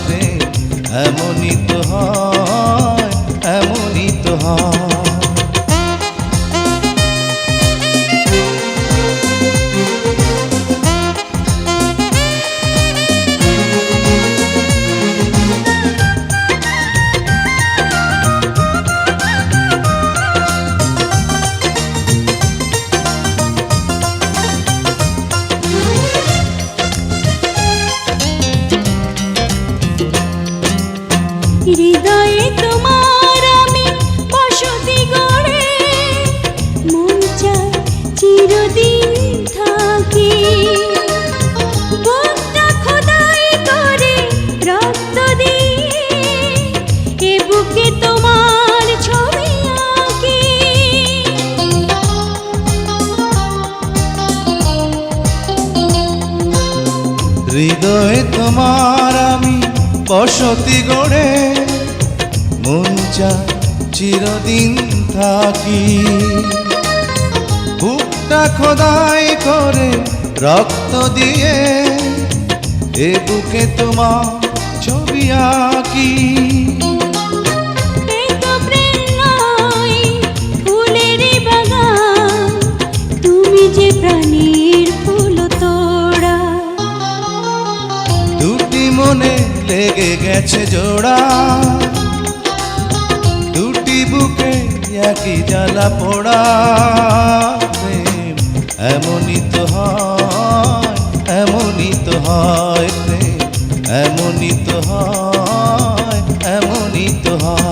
প্রেম এমনই তো হয় এমনই তো হয়। হৃদয়ে তোমার আমি বসতি গড়ে, মন চা চিরদিন থাকি। বুকটা খোদাই করে রক্ত দিয়ে, এ বুকে তোমার ছবি আঁকি। মনে লেগে গেছে জোড়া। দুটি বুকে একই জ্বালা পড়া। এমনই তো হয়, এমনই তো হয় এমনই তো হয়, এমনই তো হয়।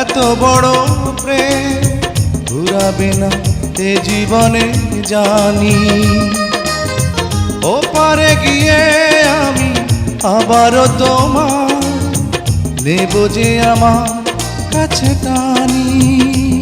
এত বড় প্রেম ঘুরাবে না এ জীবনে জানি। ওপারে পারে গিয়ে আমি আবারও তোমার নেব যে আমার কাছে টানি।